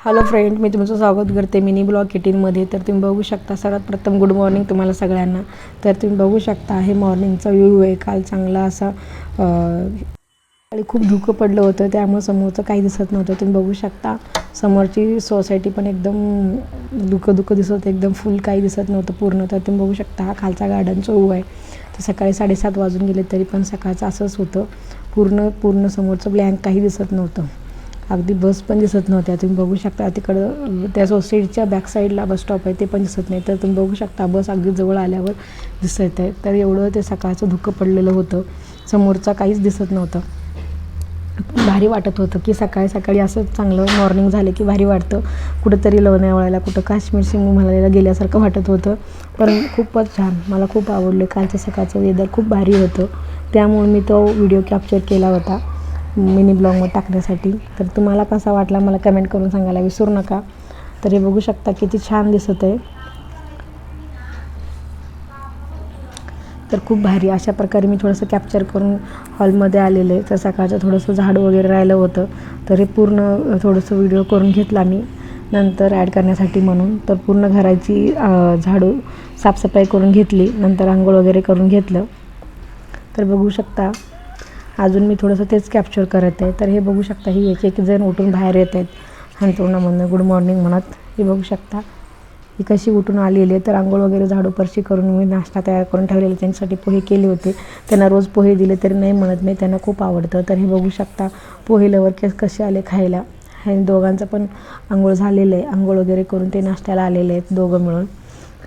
Hello friend मी तुमचं स्वागत करते मिनी ब्लॉग एटीनमध्ये तर तुम्ही बघू शकता सर्वात प्रथम गुड मॉर्निंग तुम्हाला सगळ्यांना. तर तुम्ही बघू शकता हे मॉर्निंगचा व्ह्यू आहे. काल चांगला असा आणि खूप धुकं पडलं होतं. त्यामुळे समोरचं काही दिसत नव्हतं. तुम्ही बघू शकता समोरची सोसायटी पण एकदम धुकं धुकं दिसत होतं एकदम फुल काही दिसत नव्हतं पूर्ण. तर तुम्ही बघू शकता हा खालचा गार्डनचा व्यू आहे. तर सकाळी साडेसात वाजून गेले तरी पण सकाळचं असंच होतं. पूर्ण पूर्ण समोरचं ब्लँक काही दिसत नव्हतं. अगदी बस पण दिसत नव्हत्या. तुम्ही बघू शकता तिकडं त्या सोसायटीच्या बॅक साईडला बस स्टॉप आहे ते पण दिसत नाही. तर तुम्ही बघू शकता बस अगदी जवळ आल्यावर दिसत आहे. तर एवढं ते सकाळचं धुकं पडलेलं होतं. समोरचा काहीच दिसत नव्हतं. भारी वाटत होतं की सकाळी सकाळी असं चांगलं मॉर्निंग झालं की भारी वाटतं. कुठंतरी लोणावळ्याला कुठं काश्मीर सिंग म्हणायला गेल्यासारखं वाटत होतं. पण खूपच छान. मला खूप आवडलं कालचं सकाळचं वेदर खूप भारी होतं. त्यामुळे मी तो व्हिडिओ कॅप्चर केला होता. मिनी ब्लॉगमध्ये टाकण्यासाठी. तर तुम्हाला कसा वाटला मला कमेंट करून सांगायला विसरू नका. तर हे बघू शकता किती छान दिसत आहे. तर खूप भारी अशा प्रकारे मी थोडंसं कॅप्चर करून हॉलमध्ये आलेलं आहे. तर सकाळचं थोडंसं झाड वगैरे राहिलं होतं. तर हे पूर्ण थोडंसं व्हिडिओ करून घेतला मी. नंतर ॲड करण्यासाठी म्हणून. तर पूर्ण घराची झाडू साफसफाई करून घेतली. नंतर आंघोळ वगैरे करून घेतलं. तर बघू शकता. अजून मी थोडंसं तेच कॅप्चर करत आहे. तर हे बघू शकता ही एक एक जण उठून बाहेर येत आहेत. हंतरुणामधनं गुड मॉर्निंग म्हणत हे बघू शकता. ही कशी उठून आलेली आहे. तर आंघोळ वगैरे झाडू फरशी करून मी नाश्ता तयार करून ठेवलेला त्यांच्यासाठी पोहे केले होते. त्यांना रोज पोहे दिले तरी नाही म्हणत नाही त्यांना खूप आवडतं. तर हे बघू शकता पोहे लवर केस कसे आले खायला. आणि दोघांचं पण आंघोळ झालेलं आहे. आंघोळ वगैरे करून ते नाश्त्याला आलेले आहेत दोघं मिळून.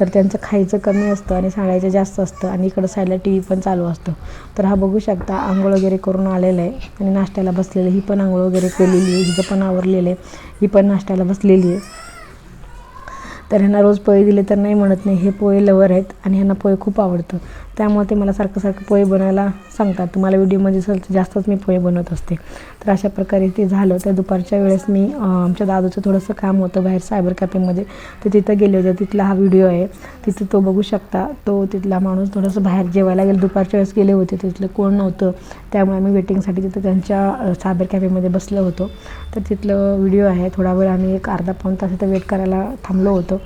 तर त्यांचं खायचं कमी असतं आणि सांगायचं जास्त असतं आणि इकडं साईडला टी व्ही पण चालू असतं. तर हा बघू शकता आंघोळ वगैरे करून आलेला आहे आणि नाश्त्याला बसलेलं ही पण आंघोळ वगैरे केलेली आहे. हिचं पण आवरलेलं आहे. ही पण नाश्त्याला बसलेली आहे. तर ह्यांना रोज पोहे दिले तर नाही म्हणत नाही. हे पोहे लवर आहेत आणि ह्यांना पोहे खूप आवडतं. त्यामुळे ते मला सारखं सारखं पोहे बनायला सांगतात. तुम्हाला व्हिडिओमध्ये सर जास्तच मी पोहे बनवत असते. तर अशा प्रकारे ते झालं. तर दुपारच्या वेळेस मी आमच्या दादूचं थोडंसं काम होतं बाहेर सायबर कॅफेमध्ये तर तिथं गेले होते. तिथला हा व्हिडिओ आहे. तिथं तो बघू शकता. तो तिथला माणूस थोडंसं बाहेर जेवायला गेलं. दुपारच्या वेळेस गेले होते. तिथलं कोण नव्हतं. त्यामुळे आम्ही वेटिंगसाठी तिथं त्यांच्या सायबर कॅफेमध्ये बसलो होतो. तर तिथलं व्हिडिओ आहे. थोडा वेळ आम्ही एक अर्धा पाऊण तास इथं वेट करायला थांबलो होतो.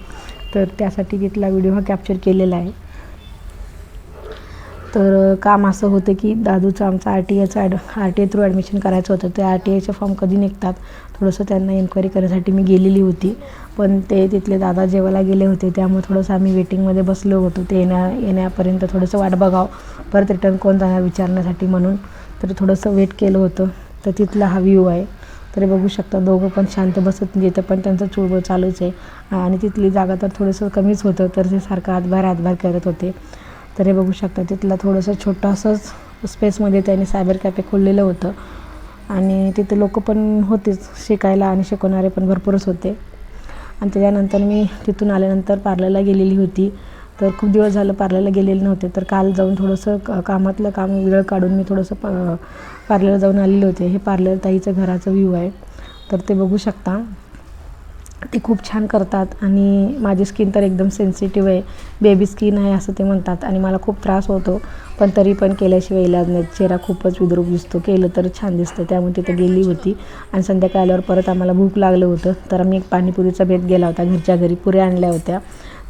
तर त्यासाठी तिथला व्हिडिओ हा कॅप्चर केलेला आहे. तर काम असं होतं की दादूचं आमचं आर टी एचं add R T A through admission करायचं होतं. ते आर टी एचे फॉर्म कधी निघतात? थोडंसं त्यांना एन्क्वायरी करण्यासाठी मी गेलेली होती. पण ते तिथले दादा जेवायला गेले होते. त्यामुळे थोडंसं आम्ही वेटिंगमध्ये बसलो होतो. ते येण्या येण्यापर्यंत थोडंसं वाट बघावं. परत रिटर्न कोण जाणार विचारण्यासाठी म्हणून. तर थोडंसं वेट केलं होतं. तर तिथला हा व्ह्यू आहे. तर बघू शकता दोघं पण शांत बसत नाही पण त्यांचं चुळबळ चालूच आहे. आणि तिथली जागा तर थोडंसं कमीच होतं. तर ते सारखं हातभार हातभार करत होते. तर हे बघू शकता तिथला थोडंसं छोटंसंच स्पेसमध्ये त्यांनी सायबर कॅफे खोललेलं होतं. आणि तिथे लोक पण होतेच शिकायला आणि शिकवणारे पण भरपूरच होते. आणि त्याच्यानंतर मी तिथून आल्यानंतर पार्लरला गेलेली होती. तर खूप दिवस झालं पार्लरला गेलेले नव्हते. तर काल जाऊन थोडंसं क कामातलं काम वेळ काढून मी थोडंसं प पार्लरला जाऊन आलेले होते. हे पार्लर ताईचं घराचं व्ह्यू आहे. तर ते बघू शकता. ते खूप छान करतात आणि माझी स्किन तर एकदम सेन्सिटिव्ह आहे. बेबी स्किन आहे असं ते म्हणतात आणि मला खूप त्रास होतो. पण तरी पण केल्याशिवाय इलाज नाही. चेहरा खूपच विद्रूप दिसतो. केलं तर छान दिसतं. त्यामुळे तिथं गेली होती. आणि संध्याकाळी आल्यावर परत आम्हाला भूक लागलं होतं. तर आम्ही एक पाणीपुरीचा बेत गेला होता. घरच्या घरी पुऱ्या आणल्या होत्या.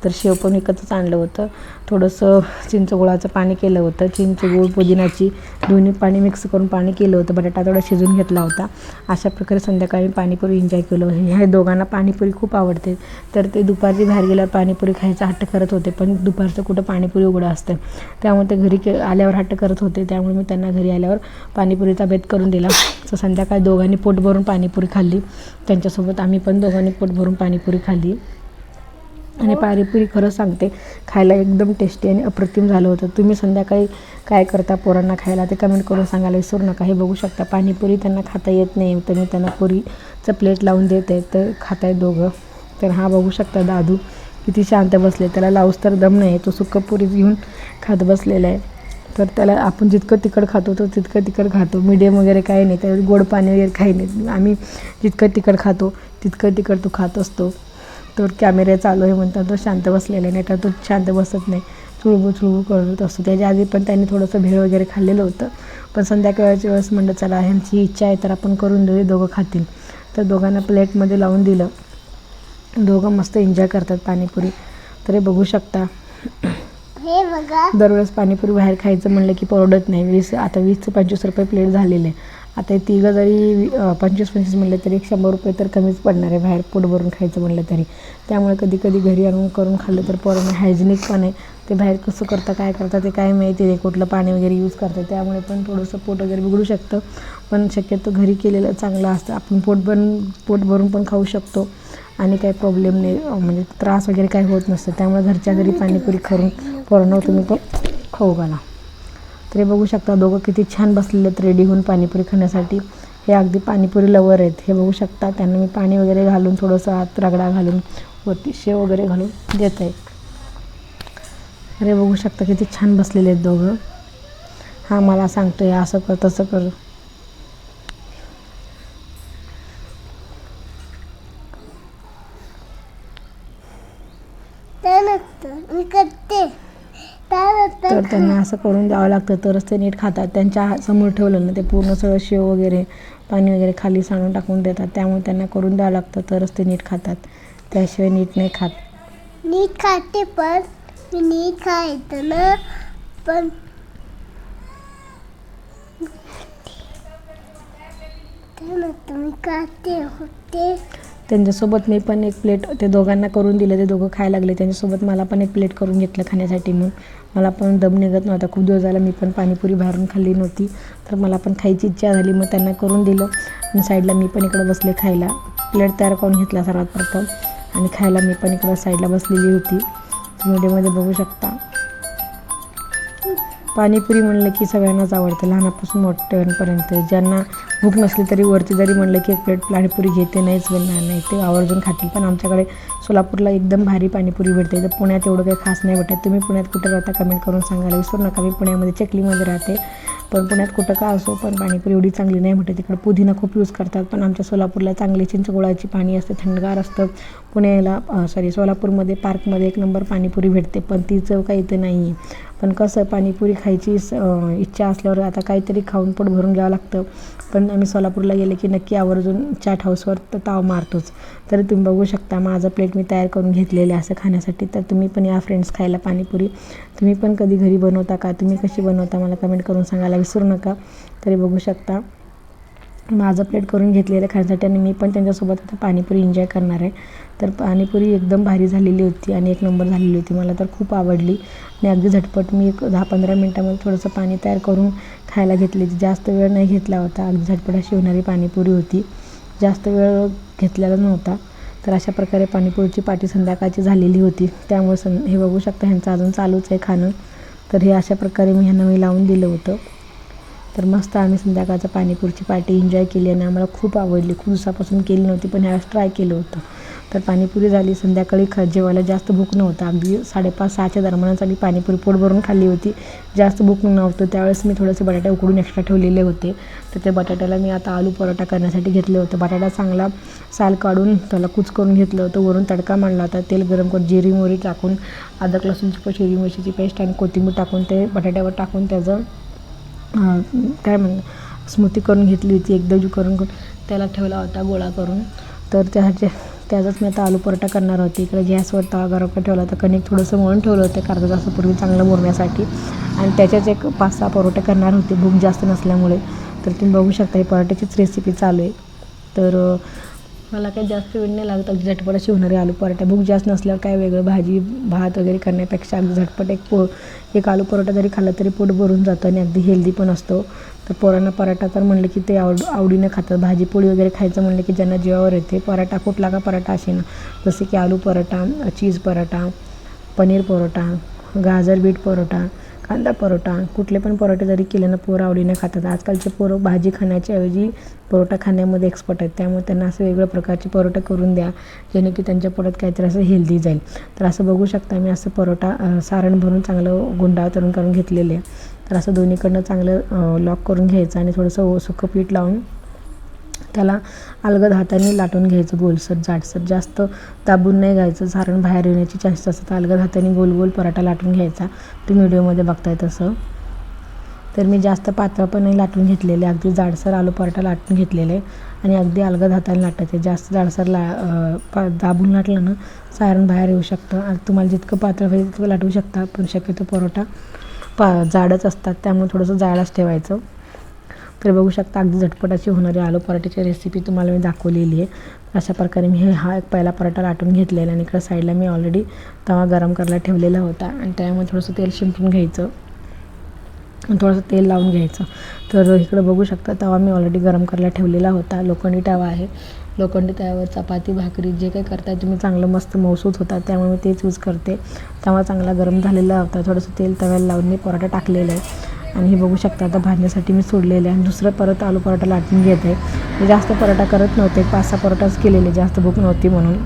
तर शेव पण विकतच आणलं होतं. थोडंसं चिंचगुळाचं पाणी केलं होतं. चिंचगुळ पुदिनाची दोन्ही पाणी मिक्स करून पाणी केलं होतं. बटाटा थोडा शिजून घेतला होता. अशा प्रकारे संध्याकाळी पाणीपुरी एन्जॉय केलं. ह्या दोघांना पाणीपुरी खूप आवडते. तर ते दुपारची बाहेर गेल्यावर पाणीपुरी खायचा हट्ट करत होते. पण दुपारचं कुठं पाणीपुरी उघडं असतं. त्यामुळे ते घरी के आल्यावर हट्ट करत होते. त्यामुळे मी त्यांना घरी आल्यावर पाणीपुरीचा बेत करून दिला. तर संध्याकाळी दोघांनी पोट भरून पाणीपुरी खाल्ली. त्यांच्यासोबत आम्ही पण दोघांनी पोट भरून पाणीपुरी खाल्ली. आणि पाणीपुरी खरं सांगते खायला एकदम टेस्टी आणि अप्रतिम झालं होतं. तुम्ही संध्याकाळी काय करता पोरांना खायला ते कमेंट करून सांगायला विसरू नका. हे बघू शकता पाणीपुरी त्यांना खाता येत नाही. तर मी त्यांना पुरीचं प्लेट लावून देते तर खात आहेत दोघं. तर हा बघू शकता दादू किती शांत बसले. त्याला लावूस तर दम नाही तो सुक्क पुरी घेऊन खात बसलेला आहे. तर त्याला आपण जितकं तिखट खातो तो तितकं तिखट खातो. मीडियम वगैरे काही नाही त्यावेळी गोड पाणी वगैरे काही नाही. आम्ही जितकं तिखट खातो तितकं तिखट तो खात असतो. तर कॅमेरा चालू आहे म्हणतात तो शांत बसलेला नाही तर तो शांत बसत नाही. चुळबू चुळबू करत असतो. त्याच्या आधी पण त्यांनी थोडंसं भेळ वगैरे खाल्लेलं होतं. पण संध्याकाळच्या वेळेस म्हणलं चला ह्यांची इच्छा आहे तर आपण करून देऊ दोघं खातील. तर दोघांना प्लेटमध्ये लावून दिलं. दोघं मस्त एन्जॉय करतात पाणीपुरी. तर हे बघू शकता. दरवेळेस पाणीपुरी बाहेर खायचं म्हणलं की परवडत नाही. वीस आता वीस ते पंचवीस रुपये प्लेट झालेले. आहे आता हे तिघं जरी पंचवीस पंचवीस म्हणलं तरी एक शंभर रुपये तर कमीच पडणार आहे. बाहेर पोट भरून खायचं म्हणलं तरी. त्यामुळे कधी कधी घरी आणून करून खाल्लं तर पोरांना हायजेनिक पण आहे. ते बाहेर कसं करता काय करता ते काय माहिती आहे कुठलं पाणी वगैरे यूज करतात. त्यामुळे पण थोडंसं पोट वगैरे बिघडू शकतं. पण शक्यतो घरी केलेलं चांगलं असतं. आपण पोट भरून पोट भरून पण खाऊ शकतो. आणि काही प्रॉब्लेम नाही. म्हणजे त्रास वगैरे काही होत नसतं. त्यामुळे घरच्या घरी पाणीपुरी करून पोरांना तुम्ही पण खाऊ घाला. तर हे बघू शकता दोघं किती छान बसलेले आहेत रेडी होऊन पाणीपुरी खाण्यासाठी. हे अगदी पाणीपुरी लवर आहेत हे बघू शकता. त्यांना मी पाणी वगैरे घालून थोडंसं आत रगडा घालून वरती शेव वगैरे घालून देत आहे. अरे बघू शकता किती छान बसलेले आहेत दोघं. हा मला सांगतो आहे असं कर तसं कर त्यानंतर मी करते त्यानंतर तर त्यांना असं करून द्यावं लागतं. तरच ते नीट खातात. त्यांच्या हा- समोर ठेवलं ना ते पूर्ण सगळं शेव वगैरे पाणी वगैरे खाली सांडून टाकून देतात. त्यामुळे त्यांना करून द्यावं लागतं. तरच ते नीट खातात. त्याशिवाय नीट नाही खात. नीट खाते पण मी नीट खायचं ना. पण तुम्ही मी खाते होते. त्यांच्यासोबत मी पण एक प्लेट ते दोघांना करून दिलं ते दोघं खायला लागले. त्यांच्यासोबत मला पण एक प्लेट करून घेतलं खाण्यासाठी म्हणून. मला पण दम निघत नव्हता. खूप दिवस झाला मी पण पाणीपुरी बाहेरून खाल्ली नव्हती. तर मला पण खायची इच्छा झाली मग त्यांना करून दिलं. आणि साईडला मी पण इकडं बसले खायला. प्लेट तयार करून घेतला सर्वात प्रथम. आणि खायला मी पण इकडं साईडला बसलेली होती. व्हिडिओमध्ये बघू शकता. पाणीपुरी म्हणलं की सगळ्यांनाच आवडतं. लहानापासून मोठ्यांपर्यंत. ज्यांना भूक नसली तरी वरती जरी म्हणलं की एक प्लेट पाणीपुरी घेते नाहीच बनणार नाही. ते आवर्जून खातील. पण आमच्याकडे सोलापूरला एकदम भारी पाणीपुरी भेटते. तर पुण्यात एवढं काही खास नाही भेटत. तुम्ही पुण्यात कुठं राहता कमेंट करून सांगायला विसरू नका. मी पुण्यामध्ये चकलीमध्ये राहते. पण पुण्यात कुठं का असो पण पाणीपुरी एवढी चांगली नाही भेटत. तिकडं पुदिना खूप यूज करतात. पण आमच्या सोलापूरला चांगली चिंचगोळाची पाणी असते. थंडगार असतं. पुण्याला सॉरी सोलापूरमध्ये पार्कमध्ये एक नंबर पाणीपुरी भेटते. पण ती चव काही इथे नाही आहे पण कसं पाणीपुरी खायची स- इच्छा असल्यावर आता काहीतरी खाऊन पोट भरून घ्यावं लागतं. पण आम्ही सोलापूरला गेले की नक्की आवर्जून चाट हाऊसवर तर ताव मारतोच. तर तुम्ही बघू शकता माझं प्लेट मी तयार करून घेतलेले असं खाण्यासाठी. तर तुम्ही पण या फ्रेंड्स खायला पाणीपुरी. तुम्ही पण कधी घरी बनवता का? तुम्ही कशी बनवता? मला कमेंट करून सांगायला विसरू नका. तरी बघू शकता. माझं प्लेट करून घेतलेलं खाण्यासाठी आणि मी पण त्यांच्यासोबत आता पाणीपुरी एन्जॉय करणार आहे. तर पाणीपुरी एकदम भारी झालेली होती आणि एक नंबर झालेली होती. मला तर खूप आवडली. आणि अगदी झटपट मी एक दहा पंधरा मिनटामध्ये थोडंसं पाणी तयार करून खायला घेतली. जास्त वेळ नाही घेतला होता. अगदी झटपट अशी होणारी पाणीपुरी होती. जास्त वेळ घेतलेला नव्हता. तर अशा प्रकारे पाणीपुरीची पाटी संध्याकाळची झालेली होती. त्यामुळे सं हे बघू शकता ह्यांचं अजून चालूच आहे खाणं. तर हे अशा प्रकारे मी ह्यांना मी लावून दिलं होतं. तर मस्त आम्ही संध्याकाळचं पाणीपुरीची पार्टी एन्जॉय केली आणि आम्हाला खूप आवडली. खूप दिवसापासून केली नव्हती पण ह्यावेळेस ट्राय केलं होतं. तर पाणीपुरी झाली. संध्याकाळी ख जेवायला जास्त भूक नव्हतं. अगदी साडेपाच सहाच्या दरम्यानच आम्ही पाणीपुरी पोट भरून खाल्ली होती. जास्त भूक नव्हतं. त्यावेळेस मी थोडेसे बटाटे उकडून एक्स्ट्रा ठेवलेले होते. तर त्या बटाट्याला मी आता आलू पराठा करण्यासाठी घेतले होते. बटाटा चांगला साल काढून त्याला कुच करून घेतलं होतं. वरून तडका मांडला होता. तेल गरम करून जिरी मोहरी टाकून अदरक लसूणची पण शिरी मिरचीची पेस्ट आणि कोथिंबीर टाकून ते बटाट्यावर टाकून त्याचं काय म्हण स्मृती करून घेतली होती एकदा करून करून. त्याला ठेवला होता गोळा करून. तर त्याचे त्याचाच मी आता आलू पराठा करणार होते. इकडे गॅसवर तवा गरम करून ठेवला होता. कणिक थोडंसं मळून ठेवलं होतं अर्धा तासापूर्वी चांगलं मुरण्यासाठी. आणि त्याच्याच एक पाच सहा परोठे करणार होते. भूक जास्त नसल्यामुळे. तर तुम्ही बघू शकता ही पराठ्याचीच रेसिपी चालू आहे. तर मला काही जास्त वेळ नाही लागत अगदी झटपट अशी होणारी आलू पराठा. भूक जास्त नसल्यावर काय वेगळं भाजी भात वगैरे करण्यापेक्षा अगदी झटपट एक पो एक आलू परोठा जरी खाल्ला तरी पोट भरून जातं आणि अगदी हेल्दी पण असतो. तर पोरांना पराठा तर म्हणलं की ते आवड आवडीनं खातात. भाजी पोळी वगैरे खायचं म्हणलं की ज्यांना जीवावर येते पराठा कुठला का पराठा असे ना. जसे की आलू पराठा चीज पराठा पनीर परोठा गाजर बीट परोठा कांदा परोठा. कुठले पण परोठे जरी केले ना पोरं आवडीने खातात. आजकालचे पोरं भाजी खाण्याच्या ऐवजी परोठा खाण्यामध्ये एक्सपर्ट आहेत. त्यामुळे त्यांना असं वेगळ्या प्रकारचे परोठे करून द्या जेणे की त्यांच्या पोटात काहीतरी असं हेल्दी जाईल. तर असं बघू शकता मी असं परोठा सारण भरून चांगलं गुंडावतरून करून घेतलेले आहे. तर असं दोन्हीकडनं चांगलं लॉक करून घ्यायचं आणि थोडंसं ओ- सुकं पीठ लावून त्याला अलगद हाताने लाटून घ्यायचं गोलसर जाडसर. जास्त दाबून नाही घ्यायचं सारण बाहेर येण्याची चान्सेस असतात अलगद हाताने गोल गोल पराठा लाटून घ्यायचा. तुम्ही व्हिडिओमध्ये बघताय तसं. तर मी जास्त पातळ पण नाही लाटून घेतलेले. अगदी जाडसर आलू पराठा लाटून घेतलेले. आणि अगदी अलगद हाताने लाटायचे. जास्त जाडसर ला पा दाबून लाटलं ना सारण बाहेर येऊ शकतं. आणि तुम्हाला जितकं पातळ पाहिजे तितकं लाटू शकता. पण शक्यतो परोठा पा जाडच असतात. त्यामुळे थोडंसं जाडच ठेवायचं. तर बघू शकता अगदी झटपट अशी होणारी आलू पराठ्याची रेसिपी तुम्हाला मी दाखवलेली आहे. अशा प्रकारे मी हे हा एक पहिला पराठा लाटून घेतलेला आणि इकडं साईडला मी ऑलरेडी तवा गरम करायला ठेवलेला होता. आणि त्यामुळे थोडंसं तेल शिंपून घ्यायचं. आणि थोडंसं तेल लावून घ्यायचं. तर इकडं बघू शकता तवा मी ऑलरेडी गरम करायला ठेवलेला होता. लोखंडी तवा आहे. लोखंडी तव्यावर चपाती भाकरी जे काही करताय तुम्ही चांगलं मस्त मौसूत होता त्यामुळे मी तेच यूज करते. तवा चांगला गरम झालेला होता. थोडंसं तेल तव्याला लावून मी पराठा टाकलेला आहे. आणि हे बघू शकता आता भाजण्यासाठी मी सोडलेले आहे. आणि दुसरं परत आलू पराठा लाटून घेत आहे. मी जास्त पराठा करत नव्हते. पाच सहा पराठाच केलेले जास्त भूक नव्हती म्हणून.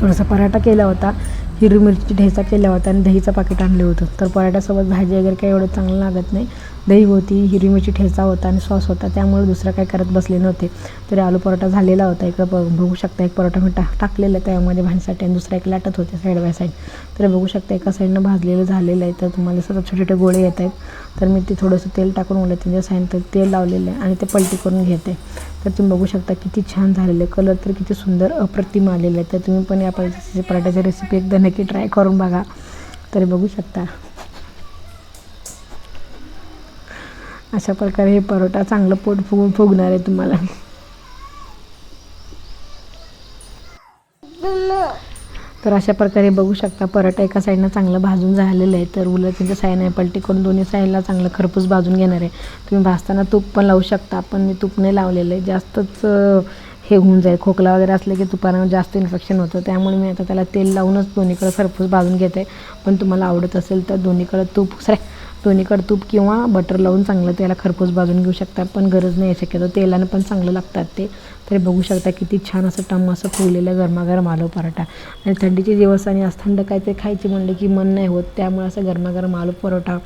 थोडासा पराठा केला होता. हिरवी मिरची ठेचा केला होता आणि दहीचं पाकिट आणलं होतं. तर पराठ्यासोबत भाजी वगैरे काही एवढं चांगलं लागत नाही. दही होती हिरवी मिरची ठेचा होता आणि सॉस होता. त्यामुळे दुसरं काय करत बसले नव्हते. तरी आलू परोठा झालेला होता. इकडं ब बघू शकता एक परोठा मी टा टाकलेला त्यामध्ये भांडीसाठी आणि दुसरा एक लाटत होते साईड बाय साईड तर बघू शकता एका साईडनं भाजलेलं झालेलं आहे. तर तुम्हाला सतत छोटे छोटे गोळे येत आहेत. तर मी ते थोडंसं तेल टाकून उलट त्यांच्या साईड तेल लावलेलं आहे आणि ते पलटी करून घेते. तर तुम्ही बघू शकता किती छान झालेलं आहे. कलर तर किती सुंदर अप्रतिम आलेलं आहे. तर तुम्ही पण या पराठ्याची रेसिपी एकदा नक्की ट्राय करून बघा. तरी बघू शकता. अशा प्रकारे हे परोठा चांगलं पोट फुगून फुगणार आहे तुम्हाला. तर अशा प्रकारे बघू शकता पराठा एका साईडनं चांगलं भाजून झालेलं आहे. तर उलट त्यांच्या साईडनं पलटी करून दोन्ही साईडला चांगलं खरपूस भाजून घेणार आहे. तुम्ही भाजताना तूप पण लावू शकता पण मी तूप नाही लावलेलं आहे. जास्तच हे होऊन जाईल. खोकला वगैरे असलं की तुपानं जास्त इन्फेक्शन होतं. त्यामुळे मी आता त्याला तेल लावूनच दोन्हीकडं खरपूस भाजून घेते. पण तुम्हाला आवडत असेल तर दोन्हीकडं तूप सरे दोन्हीकडं तूप किंवा बटर लावून चांगलं त्याला खरपूस भाजून घेऊ शकता पण गरज नाही शक्यतो. तेलानं पण चांगलं लागतात ते. तरी बघू शकता किती छान असं टम असं फुगलेलं गरमागरम आलू पराठा. आणि थंडीचे दिवस आणि आज थंड काय ते खायचे म्हणले की मन नाही होत त्यामुळे असं गरमागरम आलू परोठा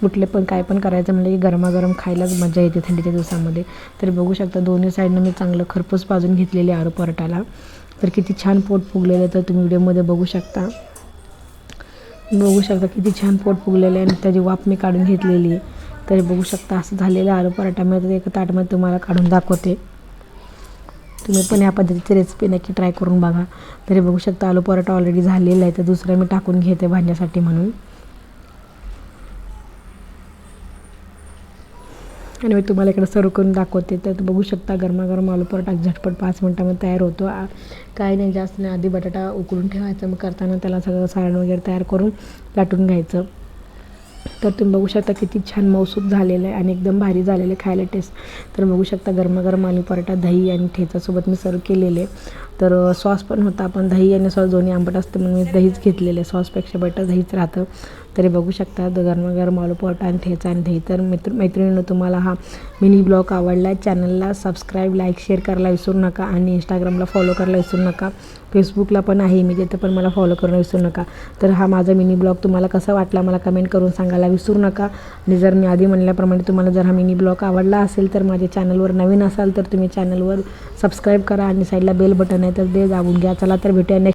कुठले पण काय पण करायचं म्हणजे की गरमागरम खायलाच मजा येते थंडीच्या दिवसामध्ये. तर बघू शकता दोन्ही साईडनं मी चांगलं खरपूस भाजून घेतलेले आलू पराठाला. तर किती छान पोट फुगलेलं तर तुम्ही व्हिडिओमध्ये बघू शकता. बघू शकता किती छान पोट फुगलेलं आहे आणि त्याची वाफ मी काढून घेतलेली आहे. तरी बघू शकता असं झालेलं आलू पराठा तर एका ताटमध्ये तुम्हाला काढून दाखवते. तुम्ही पण या पद्धतीची रेसिपी नक्की ट्राय करून बघा. तरी बघू शकता आलू पराठा ऑलरेडी झालेला आहे. तर दुसरं मी टाकून घेते भाजण्यासाठी म्हणून. आणि मी तुम्हाला इकडे सर्व करून दाखवते. तर बघू शकता गरमागरम आलू पराठा झटपट पाच मिनटामध्ये तयार होतो. काय नाही जास्त नाही. आधी बटाटा उकळून ठेवायचा. मग करताना त्याला सगळं सारण वगैरे तयार करून लाटून घ्यायचं. तर तुम्ही बघू शकता किती छान मौसूक झालेलं आहे आणि एकदम भारी झालेलं आहे खायला टेस्ट तर बघू शकता गरमागरम आलू पराठा दही आणि ठेचासोबत मी सर्व केलेले तर सॉस पण होता. पण दही आणि सॉस दोन्ही आंबट असते म्हणून मी दहीच घेतलेलं आहे. सॉसपेक्षा बटर दहीच राहतं. तरी बघू शकता. द- गरमागरम आलू आणि ठेचा आणि दही तर मित्र मैत्रिणीनं तुम्हाला हा मिनी ब्लॉग आवडला चॅनलला सबस्क्राईब लाईक शेअर करायला विसरू नका आणि इंस्टाग्रामला फॉलो करायला विसरू नका. फेसबुकला पण आहे मी तिथं पण मला फॉलो करणं विसरू नका. तर हा माझा मिनी ब्लॉग तुम्हाला कसा वाटला मला कमेंट करून सांगायला विसरू नका. आणि जर मी आधी म्हणल्याप्रमाणे तुम्हाला जर हा मिनी ब्लॉग आवडला असेल तर माझ्या चॅनलवर नवीन असाल तर तुम्ही चॅनलवर सबस्क्राईब करा आणि साईडला बेल बटन आहे तर ते दाबून घ्या. चला तर भेटूया नेक्स्ट